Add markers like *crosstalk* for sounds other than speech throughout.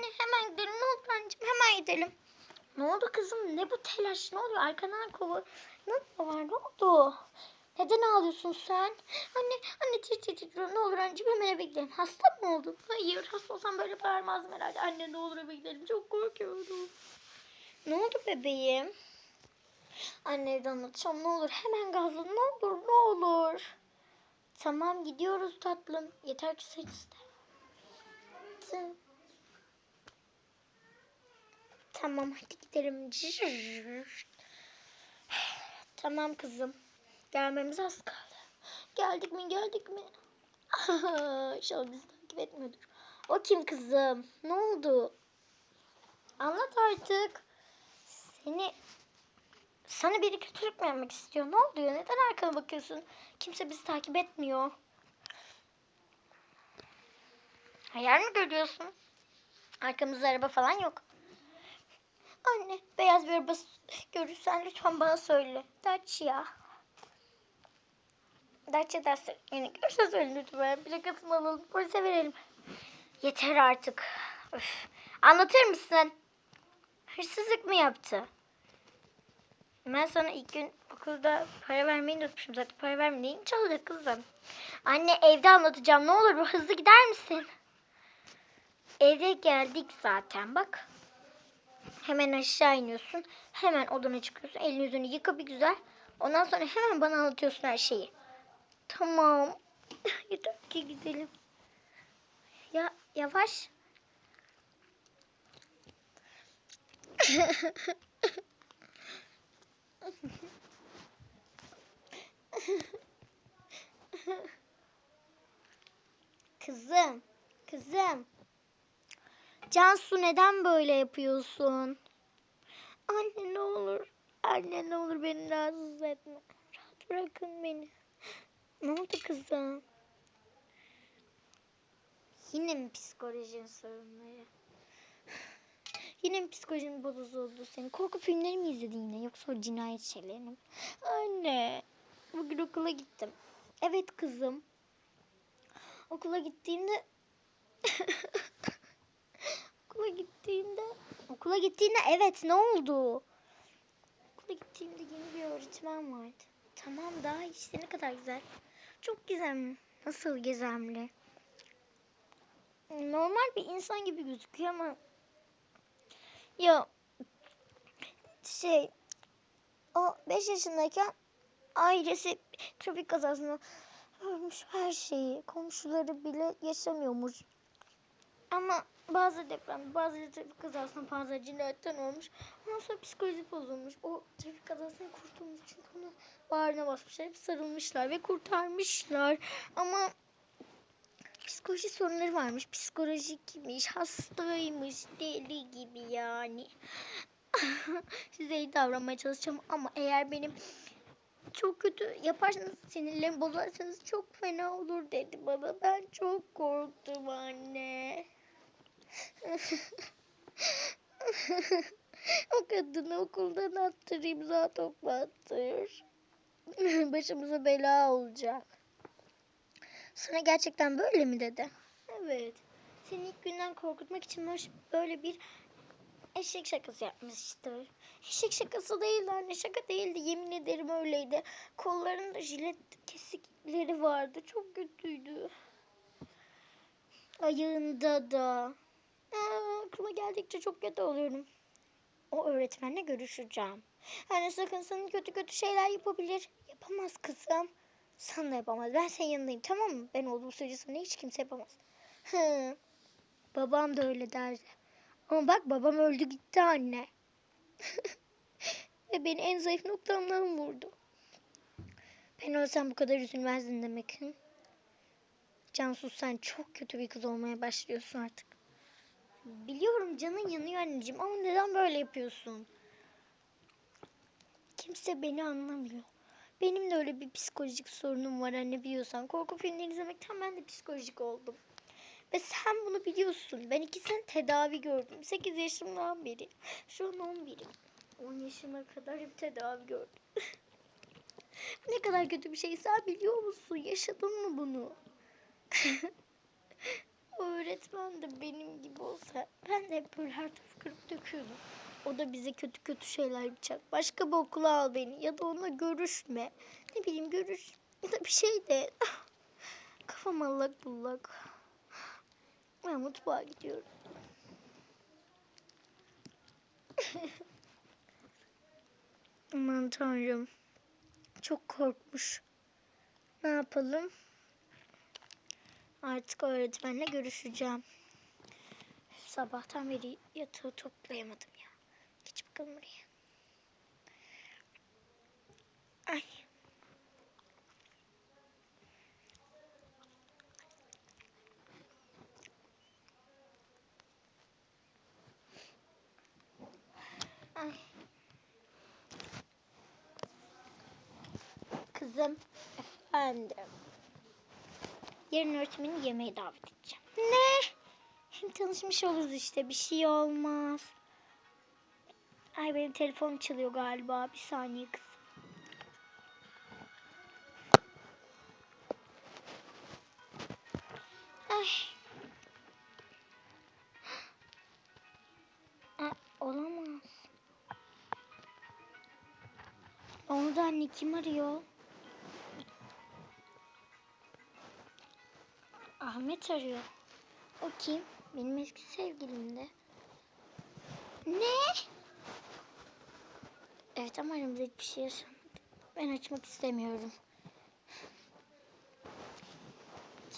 Anne hemen gidelim ne olur anneciğim hemen gidelim. Ne oldu kızım ne bu telaş ne oluyor arkadan kova ne var ne oldu? Neden ağlıyorsun sen? Anne anne tir tir titriyorum ne olur anneciğim hemen eve gidelim. Hasta mı oldun? Hayır hasta olsam böyle bağırmazdım herhalde. Anne ne olur eve gidelim çok korkuyorum. Ne oldu bebeğim? Anne evde anlatacağım ne olur hemen gazla ne olur ne olur. Tamam gidiyoruz tatlım. Yeter ki sen iste. Tamam. Hadi gidelim. Tamam kızım. Gelmemiz az kaldı. Geldik mi geldik mi? *laughs* İnşallah bizi takip etmiyordur. O kim kızım? Ne oldu? Anlat artık. Seni sana biri kötülük mü yapmak istiyor? Ne oluyor? Neden arkana bakıyorsun? Kimse bizi takip etmiyor. Hayal mi görüyorsun? Arkamızda araba falan yok. Anne, beyaz bir araba görürsen lütfen bana söyle. Dacia. Dacia dersen yani görürsen söyle lütfen. Plakasını alalım, polise verelim. Yeter artık. Öf. Anlatır mısın? Hırsızlık mı yaptı? Ben sana ilk gün okulda para vermeyi unutmuşum zaten. Para vermeyi çaldı kızım. Anne evde anlatacağım. Ne olur bu hızlı gider misin? Eve geldik zaten bak. Hemen aşağı iniyorsun. Hemen odana çıkıyorsun. Elini yüzünü yıka bir güzel. Ondan sonra hemen bana anlatıyorsun her şeyi. Tamam. *laughs* Yeter ki gidelim. Ya yavaş. *laughs* Kızım, kızım. Cansu neden böyle yapıyorsun? Anne ne olur, anne ne olur beni rahatsız etme. Rahat bırakın beni. Ne oldu kızım? Yine mi psikolojin sorunları? Yine mi psikolojin bozuldu senin? Korku filmleri mi izledin yine yoksa o cinayet şeylerini mi? Anne, bugün okula gittim. Evet kızım. Okula gittiğimde *laughs* okula gittiğinde evet ne oldu? Okula gittiğimde yeni bir öğretmen vardı. Tamam daha işte ne kadar güzel. Çok gizemli. Nasıl gizemli? Normal bir insan gibi gözüküyor ama ya şey o 5 yaşındayken ailesi trafik kazasında ölmüş her şeyi. Komşuları bile yaşamıyormuş. Ama bazı deprem, bazı trafik kazasında bazı cinayetten olmuş. Ondan sonra psikoloji bozulmuş. O trafik kazasından kurtulmuş. Çünkü onu bağrına basmışlar. Hep sarılmışlar ve kurtarmışlar. Ama psikoloji sorunları varmış. Psikolojikmiş, hastaymış, deli gibi yani. *laughs* Size iyi davranmaya çalışacağım ama eğer benim çok kötü yaparsanız sinirlerimi bozarsanız çok fena olur dedi bana. Ben çok korktum anne. O kadını okuldan attır imza toplattır. *laughs* Başımıza bela olacak. Sana gerçekten böyle mi dedi? Evet. Seni ilk günden korkutmak için böyle bir eşek şakası yapmıştır. Eşek şakası değildi anne şaka değildi yemin ederim öyleydi. Kollarında jilet kesikleri vardı çok kötüydü. Ayağında da. Aa, aklıma geldikçe çok kötü oluyorum. O öğretmenle görüşeceğim. Yani sakın sana kötü kötü şeyler yapabilir. Yapamaz kızım. Sen de yapamaz. Ben senin yanındayım tamam mı? Ben olduğum sürece hiç kimse yapamaz. Hı. Babam da öyle derdi. Ama bak babam öldü gitti anne. *laughs* Ve beni en zayıf noktamdan vurdu. Ben olsam bu kadar üzülmezdin demek. Cansu sen çok kötü bir kız olmaya başlıyorsun artık. Biliyorum canın yanıyor anneciğim ama neden böyle yapıyorsun? Kimse beni anlamıyor. Benim de öyle bir psikolojik sorunum var anne biliyorsan. Korku filmleri izlemekten ben de psikolojik oldum. Ve sen bunu biliyorsun. Ben iki sene tedavi gördüm. 8 yaşımdan beri. Şu an 11'im. 10 yaşıma kadar hep tedavi gördüm. *laughs* ne kadar kötü bir şey sen biliyor musun? Yaşadın mı bunu? *laughs* o öğretmen de benim gibi olsa ben de hep böyle her tarafı kırıp döküyordum. O da bize kötü kötü şeyler yapacak. Başka bir okula al beni ya da onunla görüşme. Ne bileyim görüş ya da bir şey de. *laughs* Kafam allak bullak. Ben mutfağa gidiyorum. *laughs* Aman tanrım. Çok korkmuş. Ne yapalım? Artık öğretmenle görüşeceğim. Sabahtan beri yatağı toplayamadım ya. Geç bakalım oraya. Ay. Ay. Kızım. Efendim. Yarın öğretmeni yemeğe davet edeceğim. Ne? Hem tanışmış oluruz işte. Bir şey olmaz. Ay benim telefonum çalıyor galiba. Bir saniye kız. Ay. Aa, olamaz. Anne kim arıyor? Ahmet arıyor. O kim? Benim eski sevgilim de. Ne? Evet ama aramızda hiçbir şey yaşanmadı. Ben açmak istemiyorum.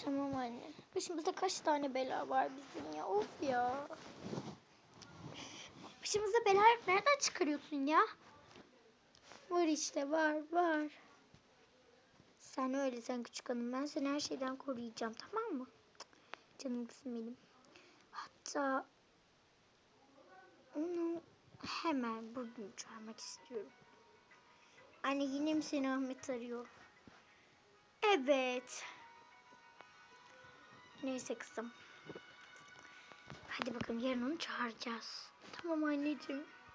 Tamam anne. Başımızda kaç tane bela var bizim ya. Of ya. Başımızda bela nereden çıkarıyorsun ya? Var işte var var. Sen öyle sen küçük hanım. Ben seni her şeyden koruyacağım tamam mı? Canım kızım benim. Hatta onu hemen bugün çağırmak istiyorum. Anne yine mi seni Ahmet arıyor? Evet. Neyse kızım. Hadi bakalım yarın onu çağıracağız. Tamam anneciğim.